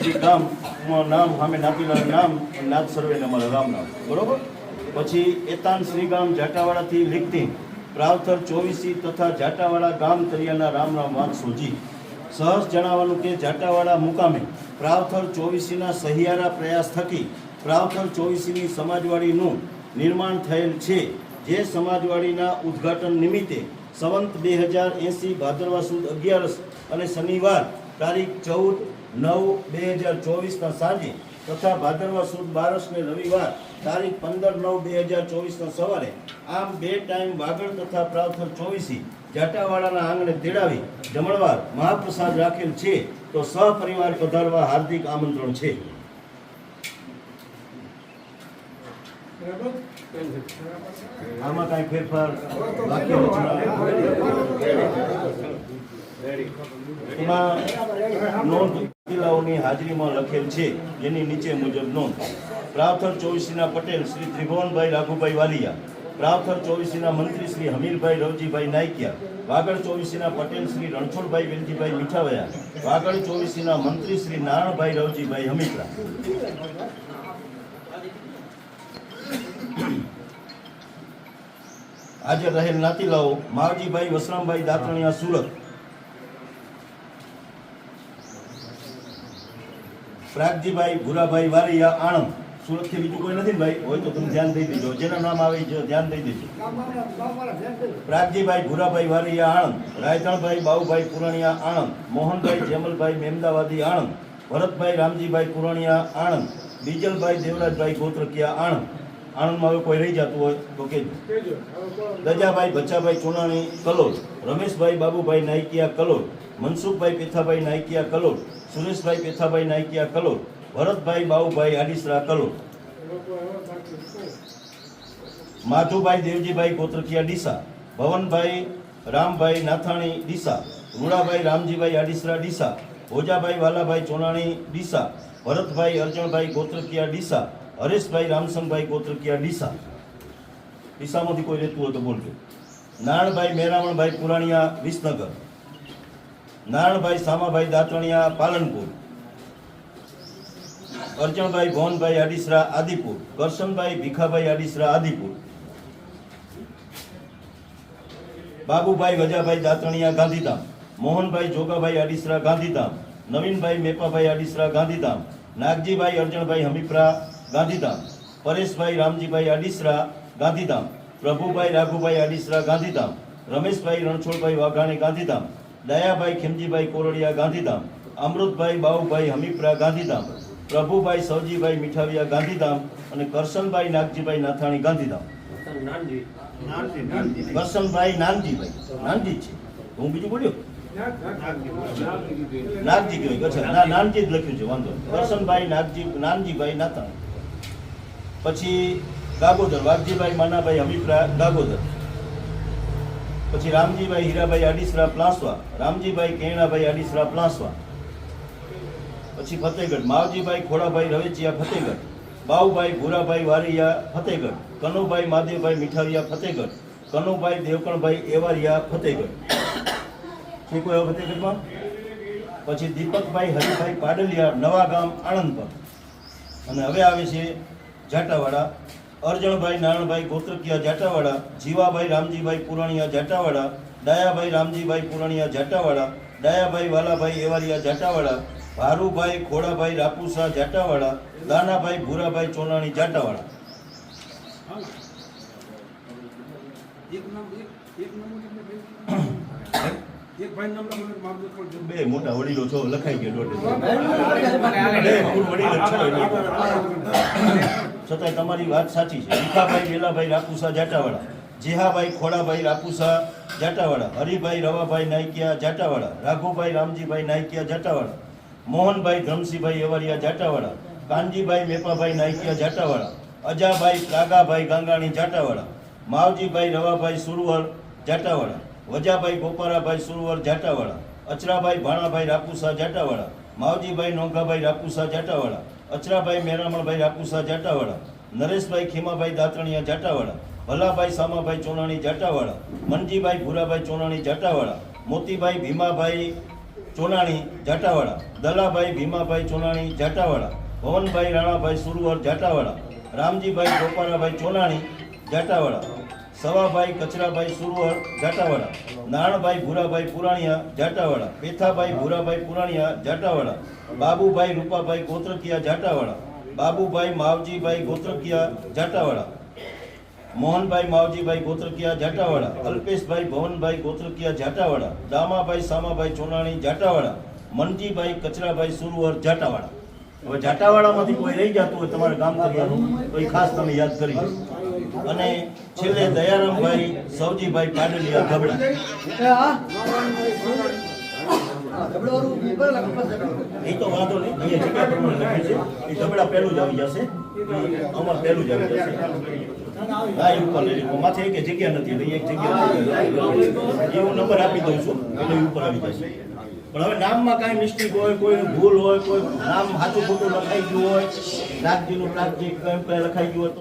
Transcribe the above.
ગામ નામ, સામે નાપીલાલ નામ નાથ સર્વે અમારા રામ નામ. બરોબર? પછી એતાન શ્રી ગામ જાટાવાડાથી લીખતી, પ્રાવથર ચોવીસી તથા જાટાવાડા ગામ તરિયાના રામ રામ વાત સોજી સહજ જણાવવાનું કે જાટાવાડા મુકામે પ્રાવથર ચોવીસીના સહિયારા પ્રયાસ થકી પ્રાવથર ચોવીસીની સમાજવાડીનું નિર્માણ થયેલ છે. જે સમાજવાડીના ઉદ્ઘાટન નિમિત્તે સંવંત બે હજાર એંસી ભાદરવા સુદ અગિયારસ અને શનિવાર તારીખ ચૌદ નવ બે હજાર ચોવીસના સાંજે તથા ભાદરવા સુદ બારસ ને રવિવાર તારીખ પંદર નવ બે હજાર ચોવીસના સવારે આમ બે ટાઈમ વાગડ તથા પ્રાવથર ચોવીસી જાટાવાડાના આંગણે તેડાવી જમણવાર મહાપ્રસાદ રાખેલ છે તો સહપરિવાર પધારવા હાર્દિક આમંત્રણ છે. આમાં કાંઈ ફેરફાર બાકી એમાં નોંધ હાજરીમાં લખેલ છે, જેની નીચે મુજબ નોંધ. પ્રાર્થન ચોવીસીના પટેલ શ્રી ત્રિભુવનભાઈ રાઘુભાઈ વાલિયા. પ્રાર્થન ચોવીસીના મંત્રી શ્રી હમીરભાઈ રવજીભાઈ નાયકિયા. વાગડ ચોવીસીના પટેલ શ્રી રણછોડભાઈ વેલજીભાઈ મીઠાવયા. વાગડ ચોવીસીના મંત્રી શ્રી નારણભાઈ રવજીભાઈ હમીરરા હાજર રહેલ નાતીલાઓ, માવજીભાઈ, વસરામભાઈ, દાતણિયા, સુરત. પ્રાગજીભાઈ ભૂરાભાઈ વારિયા આણંદ. સુરતથી બીજું કોઈ નથી ભાઈ? હોય તો તમે ધ્યાન દઈ દેજો. જેના નામ આવે ધ્યાન દઈ દેજો. પ્રાગજીભાઈ ભૂરાભાઈ વારિયા આણંદ. રાયતણભાઈ બાઉભાઈ પુરાણિયા આણંદ. મોહનભાઈ જેમલભાઈ મેમદાવાદી આણંદ. ભરતભાઈ રામજીભાઈ પુરાણિયા આણંદ. બીજલભાઈ દેવરાજભાઈ ગોત્રકિયા આણંદ. આણંદમાં હવે કોઈ રહી જતું હોય તો કે દજાભાઈ, ભચ્ચાભાઈ ચુનાણી કલોલ, રમેશભાઈ, બાબુભાઈ, નાયકિયા, કલોલ, મનસુખભાઈ, પેથાભાઈ, નાયકિયા, કલોલ, સુરેશભાઈ, પેથાભાઈ, નાયકિયા, કલોલ, ભરતભાઈ, બાબુભાઈ, આડીસરા, કલોલ. માધુભાઈ, દેવજીભાઈ કોતરકિયા ડીસા. ભવનભાઈ, રામભાઈ, નાથાણી, ડીસા. રૂડાભાઈ, રામજીભાઈ, આડીસરા, ડીસા. ભોજાભાઈ, વાલાભાઈ, ચોનાણી, ડીસા. ભરતભાઈ, અર્જણભાઈ ગોત્રકિયા ડીસા. હરેશભાઈ રામસંગભાઈ ગોત્રકિયા ડીસા ડીસામાંથી કોઈ રહેતું હોય તો બોલજો. નારણભાઈ મેરામણભાઈ પુરાણિયા, વિસનગર. નારણભાઈ સામાભાઈ દાતણિયા, પાલનપુર. અર્જણભાઈ ભવનભાઈ આડીસરા, આદિપુર. કરશનભાઈ ભીખાભાઈ આડીસરા, આદિપુર. બાબુભાઈ વજાભાઈ દાતણિયા, ગાંધીધામ. મોહનભાઈ જોગાભાઈ આડીસરા, ગાંધીધામ. નવીનભાઈ મેપાભાઈ આડીસરા, ગાંધીધામ. નાગજીભાઈ અર્જણભાઈ હમીપરા ગાંધીધામ. પરેશભાઈ રામજીભાઈ અડીસરા ગાંધીધામ. પ્રભુભાઈ રાઘુભાઈ અડીસરા ગાંધીધામ. રમેશભાઈ રણછોડભાઈ વાઘાણી, ગાંધીધામ. દયાભાઈ ખીમજીભાઈ કોરડિયા, ગાંધીધામ. અમૃતભાઈ બાઉભાઈ હમીપરા ગાંધીધામ. પ્રભુભાઈ સવજીભાઈ મીઠાવિયા, ગાંધીધામ. અને કરશનભાઈ નાગજીભાઈ નાથાણી, ગાંધીધામ. કરશનભાઈ નાનજીભાઈ. નાનજી છે. હું બીજું બોલ્યો? નાગજી કહેવાય. નાનજી જ લખ્યું છે, વાંધો કરશનભાઈ નાગજી, નાનજીભાઈ નાથાણી. પછી ગાગોદર વાઘજીભાઈ માનાભાઈ હમીપરા ગાગોદર પછી રામજીભાઈ હીરાભાઈ આડીસરા પ્લાસવા, રામજીભાઈ કેણાભાઈ આડીસરા પ્લાસવા. પછી ફતેહગઢ માવજીભાઈ ખોડાભાઈ રવેચિયા ફતેહગઢ બાઉભાઈ ભૂરાભાઈ વારિયા ફતેહગઢ કનુભાઈ માધેવભાઈ મીઠારિયા ફતેહગઢ કનુભાઈ દેવકણભાઈ એવારિયા ફતેહગઢ ઠીક હવે ફતેહગઢમાં પછી દીપકભાઈ હરિભાઈ પાડલિયા નવા ગામ આણંદ પર અને હવે આવે છે જાટાવાડા અરજણભાઈ નારણભાઈ ગોત્રકિયા જાટાવાડા જીવાભાઈ રામજીભાઈ પુરાણિયા જાટાવાડા ડાયાભાઈ રામજીભાઈ પુરાણિયા જાટાવાડા ડાયાભાઈ વાલાભાઈ એવારિયા જાટાવાડા ભારુભાઈ ખોડાભાઈ રાપુસા જાટાવાડા દાનાભાઈ ભૂરાભાઈ ચોનાણી જાટાવાડા. બે મોટા વડીલો છો લખાઈ ગયો દોઢે. છતાંય તમારી વાત સાચી છે. ભીખાભાઈ વેલાભાઈ, રાપુસા, જાટાવાડા. જેહાભાઈ, ખોડાભાઈ, રાપુસા, જાટાવાડા. હરિભાઈ, રવાભાઈ, નાયકિયા, જાટાવાડા. રાઘુભાઈ, રામજીભાઈ, નાયકિયા, જાટાવાડા. મોહનભાઈ, ધમસીભાઈ, એવરિયા, જાટાવાડા. કાનજીભાઈ, મેપાભાઈ, નાયકિયા, જાટાવાડા. અજાભાઈ, પ્રાગાભાઈ, ગાંગાણી, જાટાવાડા. માવજીભાઈ, રવાભાઈ સુરવર જાટાવાડા. વજાભાઈ ગોપારાભાઈ સુરવર જાટાવાડા. અચરાભાઈ, ભાણાભાઈ, રાપુસા, જાટાવાડા. માવજીભાઈ, નોંઘાભાઈ, રાકુસા જાટાવાળા અચરાભાઈ, મેરામણભાઈ, રાકુસા જાટાવાળા નરેશભાઈ, ખીમાભાઈ, દાતણિયા, જાટાવાડા, ભલાભાઈ, સામાભાઈ, ચોનાણી જાટાવાળા મનજીભાઈ, ભૂરાભાઈ, ચોનાણી જાટાવાળા મોતીભાઈ, ભીમાભાઈ, ચોનાણી જાટાવાળા દલાભાઈ, ભીમાભાઈ, ચોનાણી જાટાવાળા ભવનભાઈ, રાણાભાઈ, સુરવર જાટાવાળા રામજીભાઈ ગોપારાભાઈ ચોનાણી જાટાવાળા સવાભાઈ, કચરાભાઈ, સુરવર, જાટાવાડા. નારણભાઈ, ભૂરાભાઈ, પુરાણિયા, જાટાવાડા. પેથાભાઈ, ભૂરાભાઈ, પુરાણીયા, જાટાવાડા. બાબુભાઈ, રૂપાભાઈ, ગોત્રકિયા, જાટાવાડા. બાબુભાઈ, માવજીભાઈ, ગોત્રકિયા, જાટાવાડા. મોહનભાઈ, માવજીભાઈ, ગોત્રકિયા, જાટાવાડા. અલ્પેશભાઈ, ભવનભાઈ, ગોત્રકિયા, જાટાવાડા. દામાભાઈ, સામાભાઈ, ચોનાણી, જાટાવાડા. મનજીભાઈ, કચરાભાઈ, સુરવર, જાટાવાડા. હવે જાટાવાળામાંથી કોઈ રહી જતું હોય તમારે ગામ કરવાનું તો એ ખાસ તમે યાદ કરી. અને છેલ્લે દયારામભાઈ સૌજીભાઈ પાડલિયા ગબડા. એ તો વાંધો નહીં અહીંયા જગ્યા પ્રમાણે લખ્યું છે એ ગબડા પહેલું જ આવી જશે. અમર પહેલું જ આવી જશે. હા એ ઉપર લઈ માથે એક જગ્યા નથી એટલે એક જગ્યા. એ હું નંબર આપી દઉં છું એટલે ઉપર આવી જશે. પણ હવે નામમાં કાંઈ મિસ્ટેક હોય કોઈ ભૂલ હોય કોઈ નામ સાચું ખોટું લખાઈ ગયું હોય નાગજી કેમ કઈ લખાઈ ગયું હોય